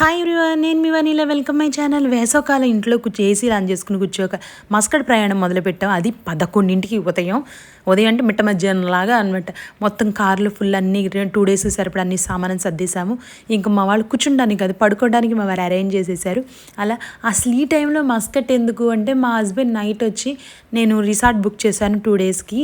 Hi everyone నేను మీ Vanila. Welcome my channel వేసవకాలం ఇంట్లో కూర్చో ఏసీ చేసుకుని కూర్చోక మస్కడ్ ప్రయాణం మొదలుపెట్టాం. అది పదకొండింటికి ఉదయం. ఉదయం అంటే మిట్ట మధ్యాహ్నం లాగా అనమాట మొత్తం కార్లు ఫుల్ అన్ని టూ డేస్ సరిపడా అన్ని సామానం సర్దేశాము. ఇంకా మా వాళ్ళు కూర్చుండానికి కాదు పడుకోవడానికి మా వారు అరేంజ్ చేసేసారు అలా అసలు ఈ టైంలో మస్కట్ ఎందుకు అంటే మా హస్బెండ్ నైట్ వచ్చి నేను రిసార్ట్ బుక్ చేశాను టూ డేస్కి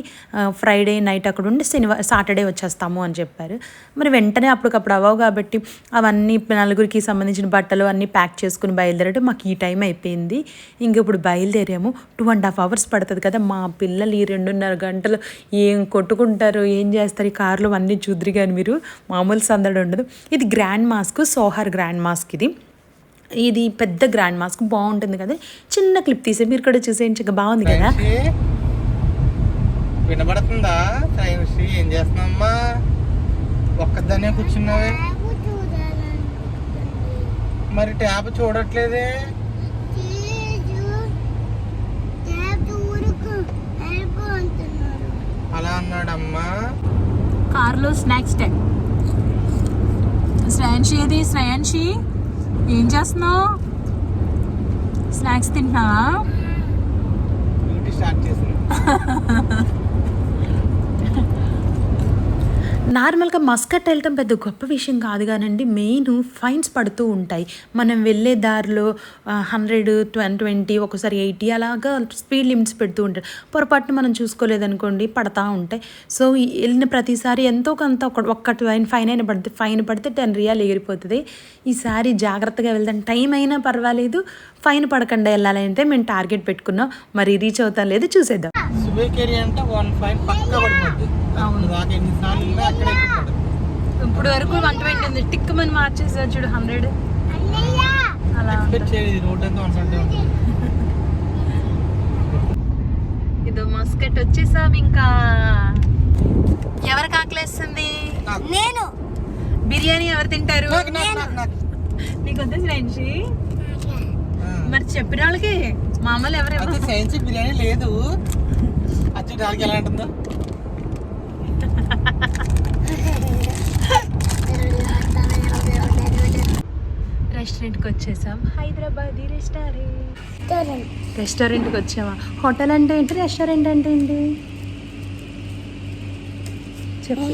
ఫ్రైడే నైట్ అక్కడ ఉండి శనివారం సాటర్డే వచ్చేస్తాము అని చెప్పారు. మరి వెంటనే అప్పటికప్పుడు అవ్వవు కాబట్టి అవన్నీ నలుగురికి సంబంధించిన బట్టలు అన్నీ ప్యాక్ చేసుకుని బయలుదేరడం మాకు ఈ టైం అయిపోయింది. ఇంక ఇప్పుడు బయలుదేరాము. టూ అండ్ హాఫ్ అవర్స్ పడుతుంది కదా మా పిల్లలు ఈ రెండున్నర గంటలు ఏం కొట్టుకుంటారు ఏం చేస్తారు? ఈ కార్లు అన్నీ చూద్దరు కానీ మీరు మామూలు సందడి ఉండదు. ఇది grand mosque Sohar grand mosque ఇది. ఇది పెద్ద గ్రాండ్ మాస్క్ బాగుంటుంది కదా? చిన్న క్లిప్ తీసే మీరు కూడా చూసేయండి చక్కగా బాగుంది కదా? వినబడుతుందా? ఏం చేస్తున్నామ్మా ఒక్కదానే కూర్చున్నావే. మరి ట్యాబ్ చూడట్లేదే? అలా అన్నాడమ్మా. కార్లో స్నాక్స్ టైం. శ్రేయాన్షి ఏది? శ్రేయాన్షి ఏం చేస్తున్నావు? స్నాక్స్ తింటున్నావా? స్టార్ట్ చేసింది. నార్మల్గా మస్కట్ వెళ్ళటం పెద్ద గొప్ప విషయం కాదు కానండి మెయిన్ ఫైన్స్ పడుతూ ఉంటాయి. మనం వెళ్ళే దారిలో హండ్రెడ్ ట్వెన్ ట్వంటీ ఒకసారి ఎయిటీ అలాగా స్పీడ్ లిమిట్స్ పెడుతూ ఉంటారు. పొరపాటున మనం చూసుకోలేదనుకోండి పడతా ఉంటాయి. సో వెళ్ళిన ప్రతిసారి ఎంతో కొంత ఒక ఒక్కటి ఫైన్ ఫైన్ అయినా పడితే ఫైన్ పడితే టెన్ రియాలు ఎగిరిపోతుంది. ఈసారి జాగ్రత్తగా వెళ్దాం. టైం అయినా పర్వాలేదు ఫైన్ పడకుండా వెళ్ళాలంటే మేము టార్గెట్ పెట్టుకున్నాం. మరి రీచ్ అవుతాం లేదు చూసేద్దాం. అంటే వన్ ఫైవ్ పక్కా పడిపోద్ది. ఎన్నిసార్లు అక్కడే ఎక్కుతాడు ఇప్పుడు వరకు వన్ ట్వంటీ ఉంది టిక్ మని మార్చేసారు చూడు హండ్రెడ్. అలా ఎక్స్పెక్ట్ చేయలేదు రోడ్ అంతా వన్ ట్వంటీ ఉంటుంది ఇదో మస్కెట్ వచ్చేసాం ఇంకా. ఎవరికి ఆకలేస్తుంది నాకు. నేను. బిర్యానీ ఎవరు తింటారు? నాకు, నాకు, నాకు, నాకు. నీకు వద్ద ఆ. మరి చెప్పిన వాళ్ళకి మామూలు ఎవరు సైన్స్ బిర్యానీ లేదు. అచ్చి దానికి ఎలా ఉంటుందో రెస్టారెంట్కి వచ్చేసాం. హైదరాబాద్ రెస్టారెంట్. రెస్టారెంట్కి వచ్చామా? హోటల్ అంటే ఏంటి? రెస్టారెంట్ అంటే ఏంటి? చెప్పు.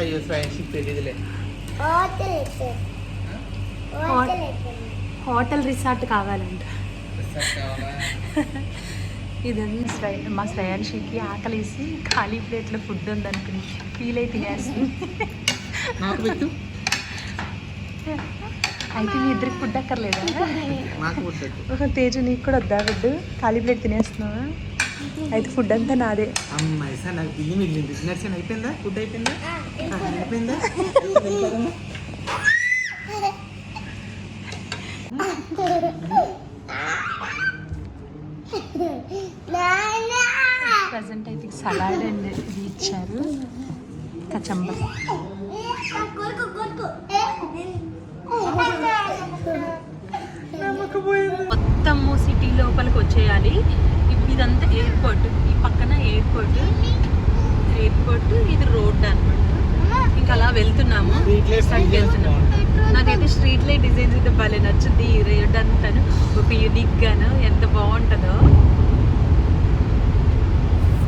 అయ్యో తెలియదులే హోటల్ రిసార్ట్ కావాలంట? ఇదంతా శ్రై మా శ్రేయాన్షికి ఆకలేసి ఖాళీ ప్లేట్లో ఫుడ్ ఉందనుకుని ఫీల్ అయి తినేస్తుంది నాకు పెట్టు. అయితే మీ ఇద్దరికి ఫుడ్ అక్కర్లేదా? తేజు నీకు కూడా వద్దా ఫుడ్ ఖాళీ ప్లేట్ తినేస్తున్నావా? అయితే ఫుడ్ అంతా నాదే. అమ్మాయి సార్ నాకు మిగిలింది డిన్నర్ సీన్ అయిపోయిందా? ఫుడ్ అయిపోయిందా? అయిపోయిందా? ప్రజెంట్ అయితే సలాడ్ అండ్. ఇది ఇచ్చారు. కచంబ మొత్తము సిటీ లోపలికి వచ్చేయాలి. ఇదంతా ఎయిర్పోర్ట్. ఈ పక్కన ఎయిర్పోర్ట్. ఎయిర్పోర్ట్ ఇది రోడ్ అన్నమాట. ఇంకా అలా వెళ్తున్నాము. వెళ్తున్నాము. నాకైతే స్ట్రీట్ లైట్ డిజైన్స్ అయితే భలే నచ్చుద్ది. ఈ రోడ్ అంతాను. ఒక యూనిక్ గాను. ఎంత బాగుంటుందో.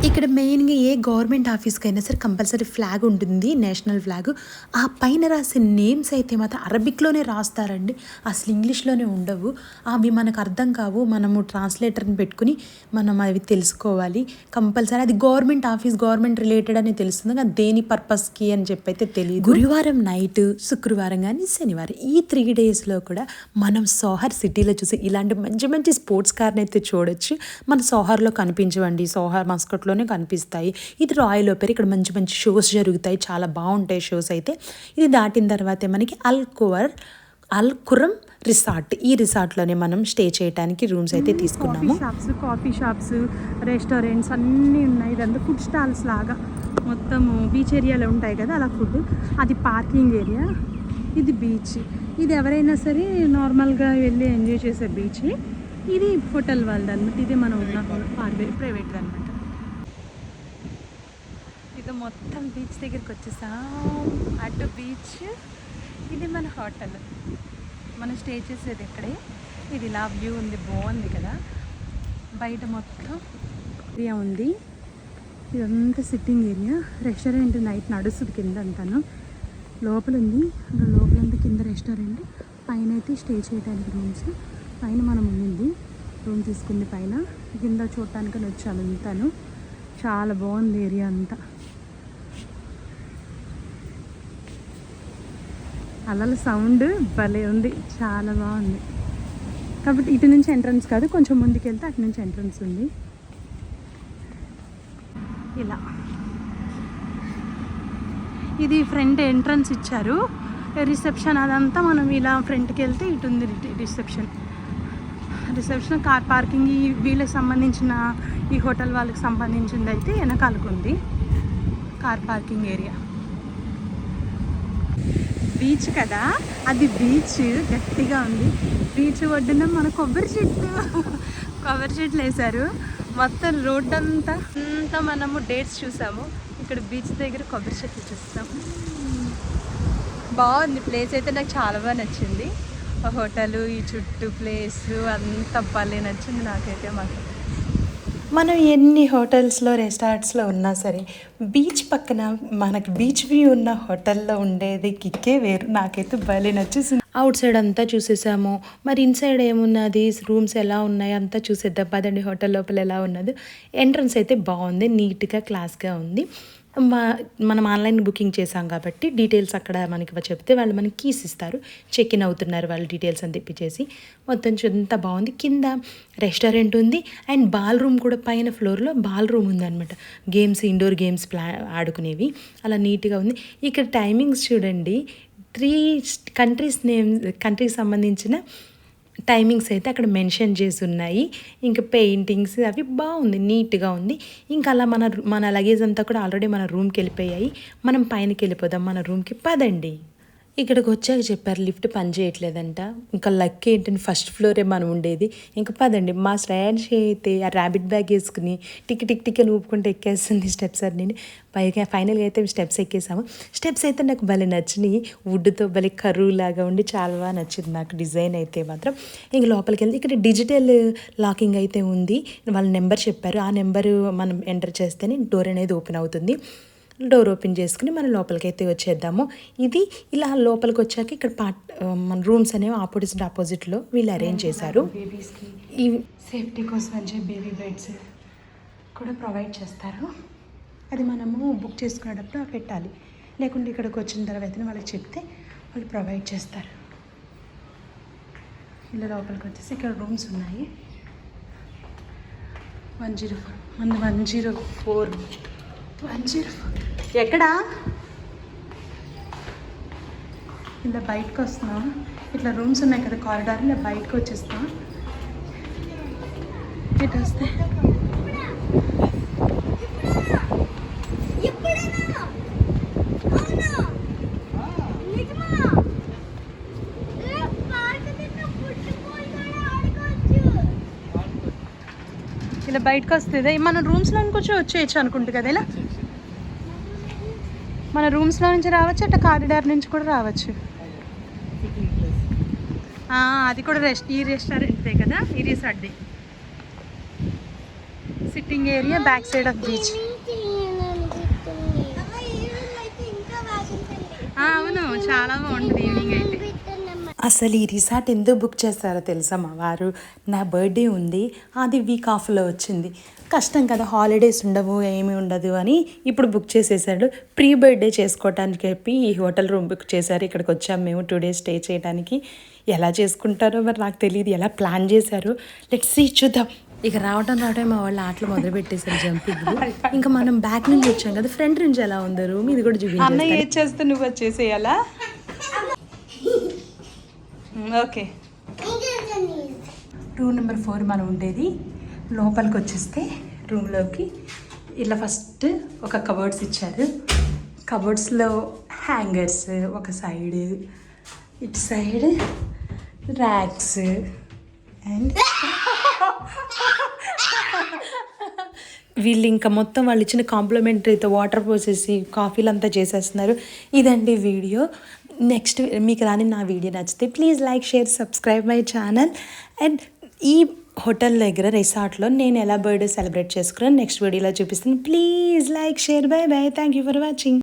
ఇక్కడ మెయిన్గా ఏ గవర్నమెంట్ ఆఫీస్కి అయినా సరే కంపల్సరీ ఫ్లాగ్ ఉంటుంది నేషనల్ ఫ్లాగ్. ఆ పైన రాసే నేమ్స్ అయితే మాత్రం అరబిక్లోనే రాస్తారండి. అసలు ఇంగ్లీష్లోనే ఉండవు. అవి మనకు అర్థం కావు. మనము ట్రాన్స్లేటర్ని పెట్టుకుని మనం అవి తెలుసుకోవాలి. కంపల్సరీ అది గవర్నమెంట్ ఆఫీస్ గవర్నమెంట్ రిలేటెడ్ అని తెలుస్తుంది. కానీ దేని పర్పస్కి అని చెప్పి అయితే తెలియదు గురువారం నైట్ శుక్రవారం కానీ శనివారం ఈ త్రీ డేస్లో కూడా మనం సోహర్ సిటీలో చూసి ఇలాంటి మంచి మంచి స్పోర్ట్స్ కార్ని అయితే చూడొచ్చు. మన సోహర్లో కనిపించవండి. సోహర్ సోహార్ మస్కట్లోనే కనిపిస్తాయి. ఇది రాయల్ ఓపెర్ ఇక్కడ మంచి మంచి షోస్ జరుగుతాయి. చాలా బాగుంటాయి షోస్ అయితే. ఇది దాటిన తర్వాతే మనకి అల్కోవర్ అల్కురం రిసార్ట్. ఈ రిసార్ట్లోనే మనం స్టే చేయడానికి రూమ్స్ అయితే తీసుకున్నాము. షాప్స్ కాఫీ షాప్స్ రెస్టారెంట్స్ అన్నీ ఉన్నాయి. ఇదంతా ఫుడ్ స్టాల్స్ లాగా మొత్తం బీచ్ ఏరియాలో ఉంటాయి కదా అలా ఫుడ్ అది పార్కింగ్ ఏరియా ఇది బీచ్ ఇది ఎవరైనా సరే నార్మల్గా వెళ్ళి ఎంజాయ్ చేసే బీచ్ ఇది హోటల్ వాళ్ళది అనమాట ఇది మనం ఉన్న ప్రైవేట్ అనమాట ఇప్పుడు మొత్తం బీచ్ దగ్గరికి వచ్చేసాం. అటు బీచ్ ఇది మన హోటల్. మనం స్టే చేసేది ఇక్కడే. ఇది ఇలా వ్యూ ఉంది బాగుంది కదా. బయట మొత్తం ఏరియా ఉంది. ఇదంతా సిట్టింగ్ ఏరియా రెస్టారెంట్ నైట్ నడుస్తుంది కింద అంతాను లోపల ఉంది అక్కడ లోపలంతా కింద రెస్టారెంట్ పైన అయితే స్టే చేయడానికి రూమ్స్ పైన మనం ఉంది రూమ్ తీసుకుంది పైన. కింద చూడటానికి వచ్చాను అంతాను. చాలా బాగుంది ఏరియా అంతా. అలల సౌండ్ భలే ఉంది. చాలా బాగుంది. కాబట్టి ఇటు నుంచి ఎంట్రన్స్ కాదు కొంచెం ముందుకు వెళ్తే అటు నుంచి ఎంట్రన్స్ ఉంది. ఇలా. ఇది ఫ్రంట్ ఎంట్రన్స్ ఇచ్చారు. రిసెప్షన్ అదంతా మనం ఇలా ఫ్రంట్కి వెళ్తే ఇటు ఉంది రిసెప్షన్. రిసెప్షన్ కార్ పార్కింగ్ ఈ వీళ్ళకి సంబంధించిన ఈ హోటల్ వాళ్ళకి సంబంధించింది అయితే వెనకాలకు ఉంది కార్ పార్కింగ్ ఏరియా. బీచ్ కదా? అది బీచ్ గట్టిగా ఉంది. బీచ్ ఒడ్డున మన కొబ్బరి చెట్టు. కొబ్బరి చెట్లు వేశారు. మొత్తం రోడ్ అంతా అంతా మనము డేట్స్ చూసాము. ఇక్కడ బీచ్ దగ్గర కొబ్బరి చెట్లు చూస్తాం. బాగుంది. ప్లేస్ అయితే నాకు చాలా బాగా నచ్చింది. ఆ ఈ చుట్టూ ప్లేస్ అంతా భలే నచ్చింది నాకైతే మాకు మనం ఎన్ని హోటల్స్లో రెస్టారెంట్స్లో ఉన్నా సరే బీచ్ పక్కన మనకి బీచ్ వ్యూ ఉన్న హోటల్లో ఉండేది కిక్కే వేరు. నాకైతే భలే నచ్చేసింది. అవుట్ సైడ్ అంతా చూసేసాము. మరి ఇన్సైడ్ ఏమున్నది? రూమ్స్ ఎలా ఉన్నాయి? అంతా చూసేద్దాం. పదండి హోటల్ లోపల ఎలా ఉన్నది? ఎంట్రన్స్ అయితే బాగుంది. నీట్గా క్లాస్గా ఉంది. మనం ఆన్లైన్ బుకింగ్ చేసాం కాబట్టి డీటెయిల్స్ అక్కడ మనకి చెప్తే వాళ్ళు మనకి కీస్ ఇస్తారు. చెక్ ఇన్ అవుతున్నారు వాళ్ళు డీటెయిల్స్ అని తెప్పించేసి మొత్తం ఎంత బాగుంది. కింద రెస్టారెంట్ ఉంది. అండ్ బాల్ రూమ్ కూడా పైన ఫ్లోర్లో బాల్ రూమ్ ఉందన్నమాట. గేమ్స్ ఇండోర్ గేమ్స్ ప్లా ఆడుకునేవి. అలా నీట్గా ఉంది. ఇక్కడ టైమింగ్స్ చూడండి. త్రీ కంట్రీస్ నేమ్ కంట్రీకి సంబంధించిన టైమింగ్స్ అయితే అక్కడ మెన్షన్ చేసి ఉన్నాయి ఇంకా పెయింటింగ్స్ అవి బాగుంది నీట్గా ఉంది. ఇంకా అలా మన మన లగేజ్ అంతా కూడా ఆల్రెడీ మన రూమ్కి వెళ్ళిపోయాయి. మనం పైనకి వెళ్ళిపోదాం మన రూమ్కి పదండి. ఇక్కడికి వచ్చాక చెప్పారు లిఫ్ట్ పని చేయట్లేదంట. ఇంకా లక్ ఏంటని ఫస్ట్ ఫ్లోరే మనం ఉండేది. ఇంకా పదండి మా శ్రేయాన్షి అయితే ఆ ర్యాబిట్ బ్యాగ్ వేసుకుని టిక్ టిక్ టిక్ అని ఊపుకుంటూ ఎక్కేస్తుంది స్టెప్స్ అన్ని. పైగా ఫైనల్గా అయితే స్టెప్స్ ఎక్కేసాము. స్టెప్స్ అయితే నాకు భలే నచ్చినాయి. వుడ్తో భలే కరువు లాగా ఉండి చాలా బాగా నచ్చింది నాకు డిజైన్ అయితే మాత్రం. ఇంక లోపలికి వెళ్తే ఇక్కడ డిజిటల్ లాకింగ్ అయితే ఉంది. వాళ్ళ నెంబర్ చెప్పారు. ఆ నెంబరు మనం ఎంటర్ చేస్తేనే డోర్ అనేది ఓపెన్ అవుతుంది. డోర్ ఓపెన్ చేసుకుని మనం లోపలికి అయితే వచ్చేద్దాము. ఇది ఇలా లోపలికి వచ్చాక ఇక్కడ పార్ట్ మన రూమ్స్ అనేవి ఆపోజిట్ ఆపోజిట్లో వీళ్ళు అరేంజ్ చేశారు. బేబీస్కి ఈ సేఫ్టీ కోసం అని చెప్పి బేబీ బెడ్స్ కూడా ప్రొవైడ్ చేస్తారు. అది మనము బుక్ చేసుకునేటప్పుడు పెట్టాలి. లేకుంటే ఇక్కడికి వచ్చిన తర్వాత వాళ్ళకి చెప్తే వాళ్ళు ప్రొవైడ్ చేస్తారు. ఇలా లోపలికి వచ్చేసి ఇక్కడ రూమ్స్ ఉన్నాయి. One zero four. మన one zero four. One zero four ఎక్కడా? ఇలా బయటకు వస్తున్నాం. ఇట్లా రూమ్స్ ఉన్నాయి కదా కారిడార్ ఇలా బయటకు వచ్చేస్తాం ఇటు వస్తే. ఇలా బయటకు వస్తుంది. మన రూమ్స్లో నుంచి వచ్చేయచ్చు అనుకుంటు కదా ఇలా? మన రూమ్స్లో నుంచి రావచ్చు అట్లా కారిడార్ నుంచి కూడా రావచ్చు. అది కూడా రెస్ట్ ఈ రెస్టారెంట్దే కదా? ఈ రిసార్ట్ది sitting area back side of beach అవును. చాలా బాగుంటుంది. అసలు ఈ రిసార్ట్ ఎందుకు బుక్ చేస్తారో తెలుసా మా వారు? నా బర్త్డే ఉంది అది వీక్ ఆఫ్లో వచ్చింది. కష్టం కదా హాలిడేస్ ఉండవు ఏమీ ఉండదు అని ఇప్పుడు బుక్ చేసేసాడు. ప్రీ బర్త్డే చేసుకోవటానికి చెప్పి ఈ హోటల్ రూమ్ బుక్ చేశారు. ఇక్కడికి వచ్చాము మేము టూ డేస్ స్టే చేయడానికి ఎలా చేసుకుంటారో మరి నాకు తెలియదు ఎలా ప్లాన్ చేశారు? లెట్స్ సీ చూద్దాం. ఇక రావటం రావటం మా వాళ్ళు ఆటలు మొదలు పెట్టేశారు జంపింగ్ ఇంకా మనం బ్యాక్ నుంచి వచ్చాం కదా ఫ్రంట్ నుంచి ఎలా ఉంది రూమ్ ఇది కూడా చేస్తే నువ్వు వచ్చేసేయాలా? ఓకే. రూమ్ నెంబర్ ఫోర్ మనం ఉండేది. లోపలికి వచ్చేస్తే రూమ్లోకి ఇలా ఫస్ట్ ఒక కబోర్డ్స్ ఇచ్చారు. కబోర్డ్స్లో హ్యాంగర్స్ ఒక సైడ్ ఇటు సైడ్ ర్యాక్స్ అండ్ వీళ్ళు ఇంకా మొత్తం వాళ్ళు ఇచ్చిన కాంప్లిమెంటరీతో వాటర్ పోసేసి కాఫీలు అంతా చేసేస్తున్నారు. ఇదండి వీడియో. నెక్స్ట్ మీకు రాని నా వీడియో నచ్చితే please like share subscribe my channel and ఈ హోటల్ దగ్గర రిసార్ట్లో నేను ఎలా బర్త్డే సెలబ్రేట్ చేసుకున్నాను నెక్స్ట్ వీడియోలో చూపిస్తాను. Please like share bye bye thank you for watching